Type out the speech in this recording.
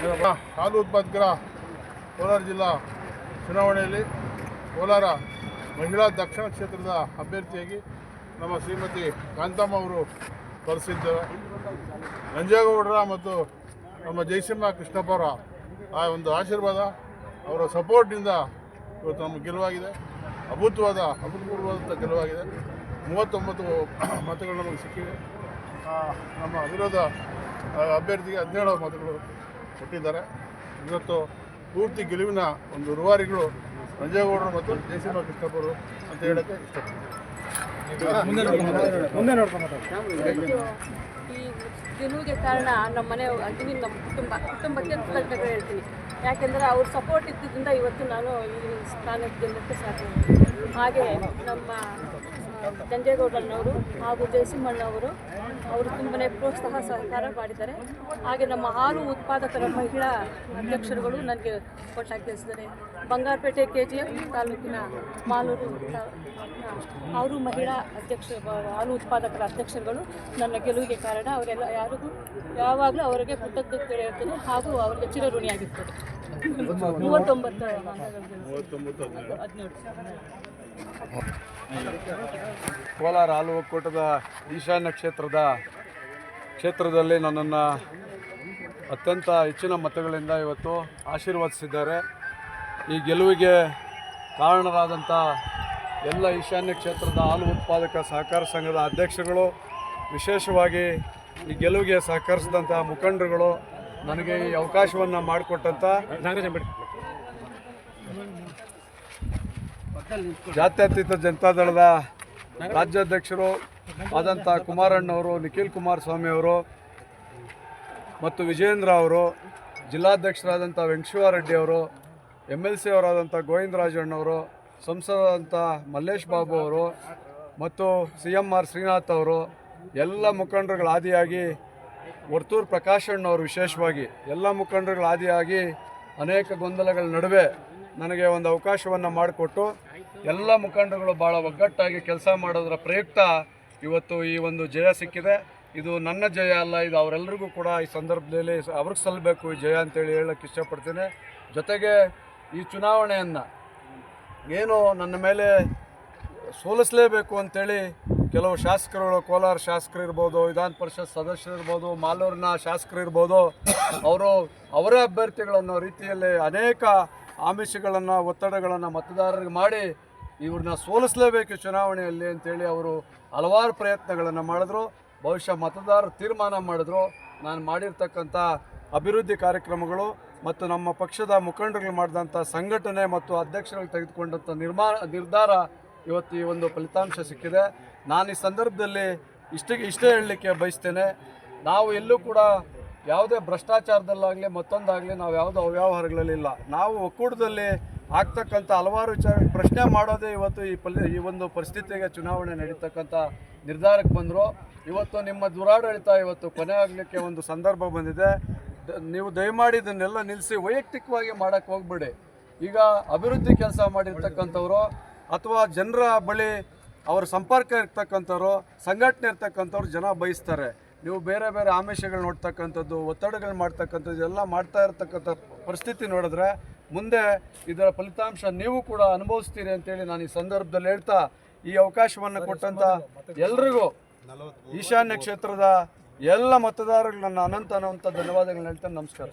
ಹಾಲು ಉತ್ಪಾದಕರ ಕೋಲಾರ ಜಿಲ್ಲಾ ಚುನಾವಣೆಯಲ್ಲಿ ಕೋಲಾರ ಮಹಿಳಾ ದಕ್ಷಿಣ ಕ್ಷೇತ್ರದ ಅಭ್ಯರ್ಥಿಯಾಗಿ ನಮ್ಮ ಶ್ರೀಮತಿ ಕಾಂತಮ್ಮ ಅವರು ಸ್ಪರ್ಧಿಸಿದ್ದೇವೆ ನಂಜೇಗೌಡರ ಮತ್ತು ನಮ್ಮ ಜಯಸಿಂಹ ಕೃಷ್ಣಪ್ಪರ ಆ ಒಂದು ಆಶೀರ್ವಾದ ಅವರ ಸಪೋರ್ಟ್ನಿಂದ ಇವತ್ತು ನಮ್ಮ ಗೆಲುವಾಗಿದೆ. ಅಭೂತವಾದ, ಅಭೂತಪೂರ್ವವಾದಂಥ ಗೆಲುವಾಗಿದೆ. ಮೂವತ್ತೊಂಬತ್ತು ಮತಗಳು ನಮಗೆ ಸಿಕ್ಕಿವೆ. ನಮ್ಮ ವಿರೋಧ ಅಭ್ಯರ್ಥಿಗೆ ಹದಿನೇಳು ಮತಗಳು ಕೊಟ್ಟಿದ್ದಾರೆ. ಇವತ್ತು ಪೂರ್ತಿ ಗೆಲುವಿನ ಒಂದು ರೂವಾರಿಗಳು ರಂಜೇಗೌಡರು ಮತ್ತು ಜಯಸಿಂಹ ಕೃಷ್ಣಪ್ಪರು ಅಂತ ಹೇಳೋಕ್ಕೆ ಇಷ್ಟಪಡ್ತೀನಿ. ಈ ಗೆಲುವಿಗೆ ಕಾರಣ ನಮ್ಮ ಮನೆ ಅಗ್ನಿ ನಮ್ಮ ಕುಟುಂಬ ಕುಟುಂಬಕ್ಕೆ ಕೃತಜ್ಞತೆ ಹೇಳ್ತೀನಿ. ಯಾಕೆಂದರೆ ಅವ್ರ ಸಪೋರ್ಟ್ ಇದ್ದಿದ್ದರಿಂದ ಇವತ್ತು ನಾನು ಈ ಸ್ಥಾನಕ್ಕೆ ಗೆಲ್ಲಕ್ಕೆ ಸಾಧ್ಯ ಆಗಿದೆ. ಹಾಗೆ ನಮ್ಮ ಆ, ನಂಜೇಗೌಡರನ್ನವರು ಹಾಗೂ ಜಯಸಿಂಹಣ್ಣವರು ಅವರು ತುಂಬನೇ ಪ್ರೋತ್ಸಾಹ ಸಹಕಾರ ಮಾಡಿದ್ದಾರೆ. ಹಾಗೆ ನಮ್ಮ ಹಾಲು ಉತ್ಪಾದಕರ ಮಹಿಳಾ ಅಧ್ಯಕ್ಷರುಗಳು ನನಗೆ ಕೊಟ್ಟಾಗಿ ತಿಳಿಸಿದ್ದಾರೆ. ಬಂಗಾರಪೇಟೆ ಕೆ ಜಿ ಎಫ್ ತಾಲೂಕಿನ ಮಾಲೂರು ಅವರು ಮಹಿಳಾ ಅಧ್ಯಕ್ಷ ಹಾಲು ಉತ್ಪಾದಕರ ಅಧ್ಯಕ್ಷರುಗಳು ನನ್ನ ಗೆಲುವಿಗೆ ಕಾರಣ. ಅವರೆಲ್ಲ ಯಾರಿಗೂ ಯಾವಾಗಲೂ ಅವರಿಗೆ ಕೃತಜ್ಞತೆ ಹೇಳ್ತೇನೆ ಹಾಗೂ ಅವರಿಗೆ ಚಿರಋಣಿಯಾಗಿರ್ತದೆ ಮೂವತ್ತೊಂಬತ್ತು ಹದಿನೇಳು. ಕೋಲಾರ ಹಾಲು ಒಕ್ಕೂಟದ ಈಶಾನ್ಯ ಕ್ಷೇತ್ರದ ಕ್ಷೇತ್ರದಲ್ಲಿ ನನ್ನನ್ನು ಅತ್ಯಂತ ಹೆಚ್ಚಿನ ಮತಗಳಿಂದ ಇವತ್ತು ಆಶೀರ್ವದಿಸಿದ್ದಾರೆ. ಈ ಗೆಲುವಿಗೆ ಕಾರಣರಾದಂಥ ಎಲ್ಲ ಈಶಾನ್ಯ ಕ್ಷೇತ್ರದ ಹಾಲು ಉತ್ಪಾದಕ ಸಹಕಾರ ಸಂಘದ ಅಧ್ಯಕ್ಷರುಗಳು, ವಿಶೇಷವಾಗಿ ಈ ಗೆಲುವಿಗೆ ಸಹಕರಿಸಿದಂಥ ಮುಖಂಡರುಗಳು ನನಗೆ ಈ ಅವಕಾಶವನ್ನು ಮಾಡಿಕೊಟ್ಟಂಥ ಜಾತ್ಯತೀತ ಜನತಾದಳದ ರಾಜ್ಯಾಧ್ಯಕ್ಷರು ಆದಂಥ ಕುಮಾರಣ್ಣವರು ನಿಖಿಲ್ ಕುಮಾರಸ್ವಾಮಿ ಅವರು ಮತ್ತು ವಿಜೇಂದ್ರ ಅವರು ಜಿಲ್ಲಾಧ್ಯಕ್ಷರಾದಂಥ ವೆಂಕಟೇಶ್ವರರೆಡ್ಡಿ ಅವರು ಎಂ ಎಲ್ ಸಿ ಅವರಾದಂಥ ಗೋವಿಂದರಾಜಣ್ಣವರು ಸಂಸದರಾದಂಥ ಮಲ್ಲೇಶ್ ಬಾಬು ಅವರು ಮತ್ತು ಸಿ ಎಂ ಆರ್ ಶ್ರೀನಾಥ್ ಅವರು, ಎಲ್ಲ ಮುಖಂಡರುಗಳ ಆದಿಯಾಗಿ ವರ್ತೂರು ಪ್ರಕಾಶಣ್ಣವರು ವಿಶೇಷವಾಗಿ, ಎಲ್ಲ ಮುಖಂಡರುಗಳ ಆದಿಯಾಗಿ ಅನೇಕ ಗೊಂದಲಗಳ ನಡುವೆ ನನಗೆ ಒಂದು ಅವಕಾಶವನ್ನು ಮಾಡಿಕೊಟ್ಟು ಎಲ್ಲ ಮುಖಂಡರುಗಳು ಭಾಳ ಒಗ್ಗಟ್ಟಾಗಿ ಕೆಲಸ ಮಾಡೋದರ ಪ್ರಯುಕ್ತ ಇವತ್ತು ಈ ಒಂದು ಜಯ ಸಿಕ್ಕಿದೆ. ಇದು ನನ್ನ ಜಯ ಅಲ್ಲ, ಇದು ಅವರೆಲ್ಲರಿಗೂ ಕೂಡ ಈ ಸಂದರ್ಭದಲ್ಲಿ ಅವ್ರಿಗೆ ಸಲ್ಲಬೇಕು ಈ ಜಯ ಅಂತೇಳಿ ಹೇಳಕ್ಕೆ ಇಷ್ಟಪಡ್ತೀನಿ. ಜೊತೆಗೆ ಈ ಚುನಾವಣೆಯನ್ನು ಏನು ನನ್ನ ಮೇಲೆ ಸೋಲಿಸಲೇಬೇಕು ಅಂತೇಳಿ ಕೆಲವು ಶಾಸಕರುಗಳು, ಕೋಲಾರ ಶಾಸಕರು ಇರ್ಬೋದು, ವಿಧಾನ ಪರಿಷತ್ ಸದಸ್ಯರು ಇರ್ಬೋದು, ಮಾಲೂರಿನ ಶಾಸಕರು ಇರ್ಬೋದು, ಅವರು ಅವರ ಅಭ್ಯರ್ಥಿಗಳನ್ನು ರೀತಿಯಲ್ಲಿ ಅನೇಕ ಆಮಿಷಗಳನ್ನು, ಒತ್ತಡಗಳನ್ನು ಮತದಾರರಿಗೆ ಮಾಡಿ ಇವ್ರನ್ನ ಸೋಲಿಸಲೇಬೇಕು ಚುನಾವಣೆಯಲ್ಲಿ ಅಂತೇಳಿ ಅವರು ಹಲವಾರು ಪ್ರಯತ್ನಗಳನ್ನು ಮಾಡಿದ್ರು. ಬಹುಶಃ ಮತದಾರರು ತೀರ್ಮಾನ ಮಾಡಿದ್ರು. ನಾನು ಮಾಡಿರ್ತಕ್ಕಂಥ ಅಭಿವೃದ್ಧಿ ಕಾರ್ಯಕ್ರಮಗಳು ಮತ್ತು ನಮ್ಮ ಪಕ್ಷದ ಮುಖಂಡರುಗಳು ಮಾಡಿದಂಥ ಸಂಘಟನೆ ಮತ್ತು ಅಧ್ಯಕ್ಷರುಗಳು ತೆಗೆದುಕೊಂಡಂಥ ನಿರ್ಮಾ ನಿರ್ಧಾರ ಇವತ್ತು ಈ ಒಂದು ಫಲಿತಾಂಶ ಸಿಕ್ಕಿದೆ. ನಾನು ಈ ಸಂದರ್ಭದಲ್ಲಿ ಇಷ್ಟಿಗೆ ಇಷ್ಟೇ ಹೇಳಲಿಕ್ಕೆ ಬಯಸ್ತೇನೆ. ನಾವು ಎಲ್ಲೂ ಕೂಡ ಯಾವುದೇ ಭ್ರಷ್ಟಾಚಾರದಲ್ಲಾಗಲಿ ಮತ್ತೊಂದಾಗಲಿ ನಾವು ಯಾವುದೋ ಅವ್ಯವಹಾರಗಳಲ್ಲಿಲ್ಲ ನಾವು ಒಕ್ಕೂಟದಲ್ಲಿ ಆಗ್ತಕ್ಕಂಥ ಹಲವಾರು ವಿಚಾರ ಪ್ರಶ್ನೆ ಮಾಡೋದೇ ಇವತ್ತು ಈ ಪಲ್ ಈ ಒಂದು ಪರಿಸ್ಥಿತಿಗೆ ಚುನಾವಣೆ ನಡೀತಕ್ಕಂಥ ನಿರ್ಧಾರಕ್ಕೆ ಬಂದರು. ಇವತ್ತು ನಿಮ್ಮ ದುರಾಡಳಿತ ಇವತ್ತು ಕೊನೆ ಆಗಲಿಕ್ಕೆ ಒಂದು ಸಂದರ್ಭ ಬಂದಿದೆ. ನೀವು ದಯಮಾಡಿ ಇದನ್ನೆಲ್ಲ ನಿಲ್ಲಿಸಿ ವೈಯಕ್ತಿಕವಾಗಿ ಮಾಡೋಕ್ಕೆ ಹೋಗ್ಬೇಡಿ. ಈಗ ಅಭಿವೃದ್ಧಿ ಕೆಲಸ ಮಾಡಿರ್ತಕ್ಕಂಥವ್ರು ಅಥವಾ ಜನರ ಬಳಿ ಅವರ ಸಂಪರ್ಕ ಇರ್ತಕ್ಕಂಥವ್ರು, ಸಂಘಟನೆ ಇರ್ತಕ್ಕಂಥವ್ರು ಜನ ಬಯಸ್ತಾರೆ. ನೀವು ಬೇರೆ ಬೇರೆ ಆಮಿಷಗಳು ನೋಡ್ತಕ್ಕಂಥದ್ದು, ಒತ್ತಡಗಳು ಮಾಡ್ತಕ್ಕಂಥದ್ದು ಎಲ್ಲ ಮಾಡ್ತಾ ಇರ್ತಕ್ಕಂಥ ಪರಿಸ್ಥಿತಿ ನೋಡಿದ್ರೆ ಮುಂದೆ ಇದರ ಫಲಿತಾಂಶ ನೀವು ಕೂಡ ಅನುಭವಿಸ್ತೀರಿ ಅಂತೇಳಿ ನಾನು ಈ ಸಂದರ್ಭದಲ್ಲಿ ಹೇಳ್ತಾ ಈ ಅವಕಾಶವನ್ನು ಕೊಟ್ಟಂತ ಎಲ್ರಿಗೂ ಈಶಾನ್ಯ ಕ್ಷೇತ್ರದ ಎಲ್ಲ ಮತದಾರರಿಗೆ ನನ್ನ ಅನಂತ ಅನಂತ ಧನ್ಯವಾದಗಳನ್ನ ಹೇಳ್ತೇನೆ ನಮಸ್ಕಾರ.